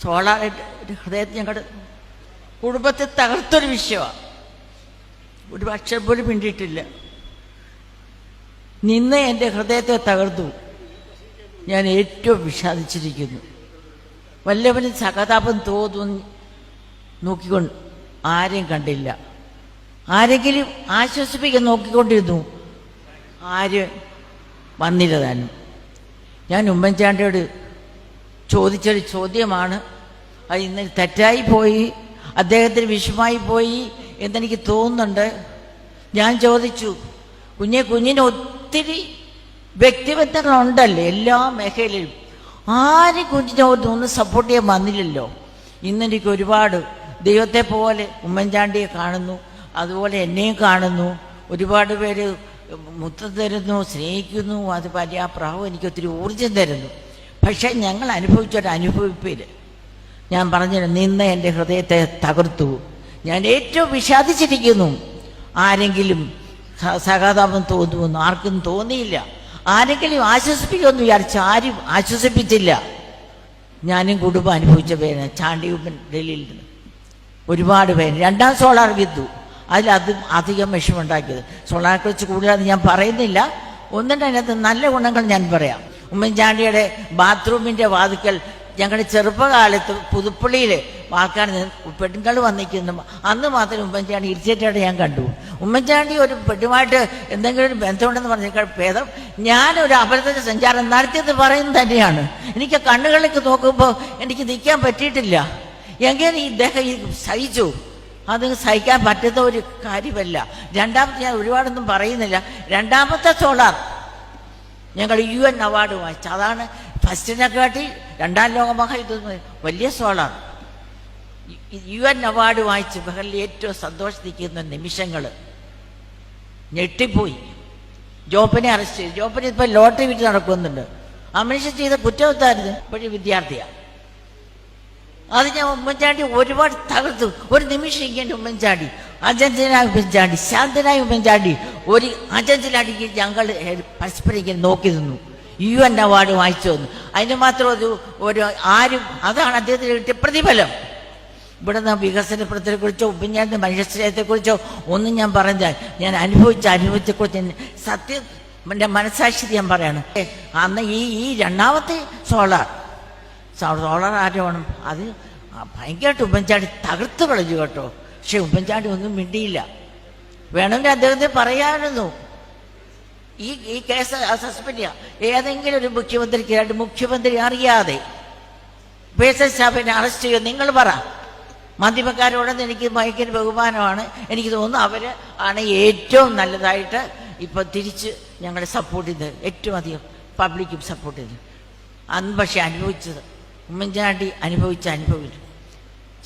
സോളാറിന്റെ ഹൃദയത്തിൽ ഞങ്ങളുടെ കുടുംബത്തെ തകർത്തൊരു വിഷയമാണ് ഒരു പക്ഷം പോലും മിണ്ടിയിട്ടില്ല. നിന്ന് എന്റെ ഹൃദയത്തെ തകർത്തു ഞാൻ ഏറ്റവും വിഷാദിച്ചിരിക്കുന്നു. വല്ലവന് സഹതാപം തോന്നും നോക്കിക്കൊണ്ട് ആരെയും കണ്ടില്ല. ആരെങ്കിലും ആശ്വസിപ്പിക്കാൻ നോക്കിക്കൊണ്ടിരുന്നു. ആര് വന്നില്ല താനും. ഞാൻ ഉമ്മൻചാണ്ടിയോട് ചോദിച്ചൊരു ചോദ്യമാണ്. അത് ഇന്ന് തെറ്റായി പോയി. അദ്ദേഹത്തിന് വിഷമായി പോയി എന്നെനിക്ക് തോന്നുന്നുണ്ട്. ഞാൻ ചോദിച്ചു കുഞ്ഞെ കുഞ്ഞിന് ഒത്തിരി വ്യക്തിബന്ധങ്ങളുണ്ടല്ലോ എല്ലാ മേഖലയിലും? ആരും കുഞ്ഞിനെ ഒന്ന് സപ്പോർട്ട് ചെയ്യാൻ വന്നില്ലല്ലോ? ഇന്നെനിക്ക് ഒരുപാട് ദൈവത്തെ പോലെ ഉമ്മൻചാണ്ടിയെ കാണുന്നു. അതുപോലെ എന്നെയും കാണുന്നു. ഒരുപാട് പേര് മുത്തം തരുന്നു സ്നേഹിക്കുന്നു. അത് ആ പ്രാവ് എനിക്ക് ഒത്തിരി ഊർജം തരുന്നു. പക്ഷേ ഞങ്ങൾ അനുഭവിച്ചൊരു അനുഭവിപ്പിൽ. ഞാൻ പറഞ്ഞു നിന്ന് എന്റെ ഹൃദയത്തെ തകർത്തു. ഞാൻ ഏറ്റവും വിഷാദിച്ചിരിക്കുന്നു. ആരെങ്കിലും സഹതാപം തോന്നുമെന്ന് ആർക്കും തോന്നിയില്ല. ആരെങ്കിലും ആശ്വസിപ്പിക്കുമെന്ന് വിചാരിച്ചു ആരും ആശ്വസിപ്പിച്ചില്ല. ഞാനും കുടുംബം അനുഭവിച്ച പേര് ചാണ്ടിയുമ്പൻ ഡൽഹിയിൽ നിന്ന്. ഒരുപാട് പേര്. രണ്ടാം സോളാർ വിദ്യു അതിൽ അത് അധികം വിഷമുണ്ടാക്കിയത് സോളാറെ കുറിച്ച് കൂടുതൽ ഞാൻ പറയുന്നില്ല. ഒന്നിന്റെ അതിനകത്ത് നല്ല ഗുണങ്ങൾ ഞാൻ പറയാം. ഉമ്മൻചാണ്ടിയുടെ ബാത്റൂമിന്റെ വാതിക്കൽ ഞങ്ങളുടെ ചെറുപ്പകാലത്ത് പുതുപ്പള്ളിയിൽ ആൾക്കാർ പെണ്ണുങ്ങൾ വന്നിരിക്കുന്നു. അന്ന് മാത്രം ഉമ്മൻചാണ്ടി ഇരിച്ചേറ്റായിട്ട് ഞാൻ കണ്ടു. ഉമ്മൻചാണ്ടി ഒരു പെണ്ണുമായിട്ട് എന്തെങ്കിലും ഒരു ബന്ധമുണ്ടെന്ന് പറഞ്ഞേക്കാൾ ഭേദം. ഞാനൊരു അപരത്തിന്റെ സഞ്ചാരം നടത്തിയത് പറയുന്നത് തന്നെയാണ്. എനിക്ക് കണ്ണുകളിലേക്ക് നോക്കുമ്പോൾ എനിക്ക് നിൽക്കാൻ പറ്റിയിട്ടില്ല. എങ്ങനെ ഇദ്ദേഹം ഈ സഹിച്ചു? അത് സഹിക്കാൻ പറ്റുന്ന ഒരു കാര്യമല്ല. രണ്ടാമത്തെ ഞാൻ ഒരുപാടൊന്നും പറയുന്നില്ല. രണ്ടാമത്തെ സോളാർ ഞങ്ങൾ യു എൻ അവാർഡ് വാങ്ങിച്ചു അതാണ് ഫസ്റ്റിനെ കാട്ടി രണ്ടാം ലോക മഹായുദ്ധം വലിയ സോളാണ് യു എൻ അവാർഡ് വാങ്ങിച്ച് ബഹറിൽ ഏറ്റവും സന്തോഷിക്കുന്ന നിമിഷങ്ങൾ ഞെട്ടിപ്പോയി. ജോപ്പനെ അറസ്റ്റ് ചെയ്തു. ജോപ്പിനെ ഇപ്പം ലോട്ടറി വിറ്റ് നടക്കുന്നുണ്ട്. ആ മനുഷ്യൻ ചെയ്ത കുറ്റവത്തായിരുന്നു ഇപ്പോഴും വിദ്യാർത്ഥിയാണ് അത് ഞാൻ ഉമ്മൻചാണ്ടി ഒരുപാട് തകർത്തു. ഒരു നിമിഷം ഇങ്ങനെ ഉമ്മൻചാണ്ടി അജഞ്ചനായ ഉമ്മൻചാണ്ടി ശാന്തനായ ഉമ്മൻചാണ്ടി ഒരു അജഞ്ചനാടിക്ക് ഞങ്ങൾ പരസ്പരം നോക്കി നിന്നു. യു എൻ അവാർഡ് വാങ്ങിച്ചു തന്നു. അതിന് മാത്രം ഒരു ഒരു ആരും അതാണ് അദ്ദേഹത്തിന് കിട്ടിയ പ്രതിഫലം. ഇവിടെ നിന്ന് വികസന കുറിച്ചോ ഉമ്മൻചാണ്ടി മനുഷ്യസ്നേഹത്തെക്കുറിച്ചോ ഒന്നും ഞാൻ പറഞ്ഞാൽ ഞാൻ അനുഭവിച്ച അനുഭവത്തെക്കുറിച്ച് സത്യം എന്റെ മനസാക്ഷി ഞാൻ പറയാണ്. അന്ന് ഈ ഈ രണ്ടാമത്തെ സോളാർ സോളാർ ആരോണം അത് ഭയങ്കരമായിട്ട് ഉമ്മൻചാണ്ടി തകർത്ത് കളഞ്ഞു കേട്ടോ. പക്ഷെ ഉമ്മൻചാണ്ടി ഒന്നും മിണ്ടിയില്ല. വേണമെങ്കിൽ അദ്ദേഹത്തെ പറയാമായിരുന്നു. ഈ ഈ കേസ് സസ്പെൻഡ് ചെയ്യാം. ഏതെങ്കിലും ഒരു മുഖ്യമന്ത്രിക്ക് രണ്ട് മുഖ്യമന്ത്രി അറിയാതെ പേഴ്സൺ സ്റ്റാഫിനെ അറസ്റ്റ് ചെയ്യുക നിങ്ങൾ പറ. മാധ്യമക്കാരോടൊന്നും എനിക്ക് ഭയങ്കര ബഹുമാനമാണ്. എനിക്ക് തോന്നുന്നു അവർ ആണ് ഏറ്റവും നല്ലതായിട്ട് ഇപ്പം തിരിച്ച് ഞങ്ങളെ സപ്പോർട്ട് ചെയ്തത്. ഏറ്റവും അധികം പബ്ലിക്കും സപ്പോർട്ട് ചെയ്തത്. അന്ന് പക്ഷെ അനുഭവിച്ചത്. ഉമ്മൻചാണ്ടി അനുഭവിച്ച അനുഭവിച്ചു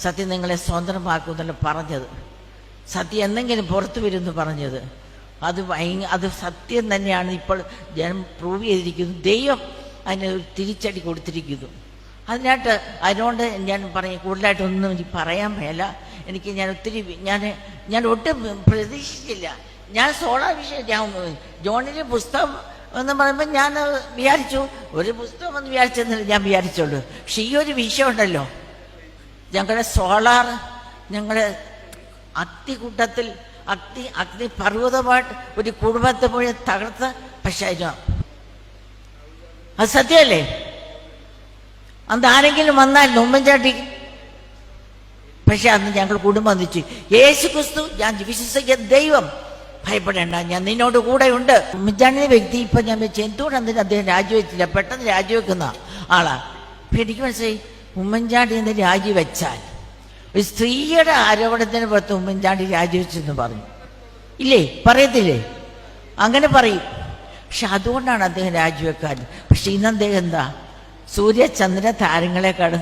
സത്യം നിങ്ങളെ സ്വതന്ത്രമാക്കുമെന്നല്ല പറഞ്ഞത്. സത്യം എന്തെങ്കിലും പുറത്തു വരുമെന്ന് പറഞ്ഞത്. അത് അത് സത്യം തന്നെയാണ് ഇപ്പോൾ ജനം പ്രൂവ് ചെയ്തിരിക്കുന്നു. ദൈവം അതിന് ഒരു തിരിച്ചടി കൊടുത്തിരിക്കുന്നു. അതിനായിട്ട് അതിനോട് ഞാൻ പറയും കൂടുതലായിട്ടൊന്നും എനിക്ക് പറയാൻ മേല. എനിക്ക് ഞാൻ ഒത്തിരി ഞാൻ ഞാൻ ഒട്ടും പ്രതീക്ഷിച്ചില്ല. ഞാൻ സോളാ വിഷയം ഞാൻ ജോണിന്റെ പുസ്തകം എന്ന് പറയുമ്പോൾ ഞാൻ വിചാരിച്ചു ഒരു പുസ്തകം എന്ന് വിചാരിച്ചെന്നില്ല ഞാൻ വിചാരിച്ചുള്ളൂ. പക്ഷെ ഈ ഒരു വിഷയം ഉണ്ടല്ലോ. ഞങ്ങളുടെ സോളാർ ഞങ്ങളുടെ അത്തികൂട്ടത്തിൽ അഗ്നി അഗ്നി പർവതമായിട്ട് ഒരു കുടുംബത്തെ മുഴുവൻ തകർത്ത് പക്ഷെ അത് സത്യമല്ലേ? അന്ന് ആരെങ്കിലും വന്നാൽ ഉമ്മൻചാണ്ടി പക്ഷെ അന്ന് ഞങ്ങൾ കുടുംബം വന്നിച്ചു. യേശു ക്രിസ്തു ഞാൻ വിശ്വസിക്കുന്ന ദൈവം ഭയപ്പെടേണ്ട. ഞാൻ നിന്നോട് കൂടെ ഉണ്ട്. ഉമ്മൻചാണ്ടിന്റെ വ്യക്തി ഇപ്പൊ ഞാൻ വെച്ച് എന്തുകൊണ്ട് അദ്ദേഹം രാജിവെച്ചില്ല? പെട്ടെന്ന് രാജിവെക്കുന്ന ആളാ. എനിക്ക് മനസ്സിലായി. ഉമ്മൻചാണ്ടി എന്ന് രാജിവെച്ചാൽ ഒരു സ്ത്രീയുടെ ആരോപണത്തിന് പുറത്ത് ഉമ്മൻചാണ്ടി രാജിവെച്ചെന്ന് പറഞ്ഞു. ഇല്ലേ? പറയത്തില്ലേ? അങ്ങനെ പറയും. പക്ഷെ അതുകൊണ്ടാണ് അദ്ദേഹം രാജിവെക്കാൻ പക്ഷെ ഇന്ന് അദ്ദേഹം എന്താ? സൂര്യചന്ദ്ര താരങ്ങളെക്കാളും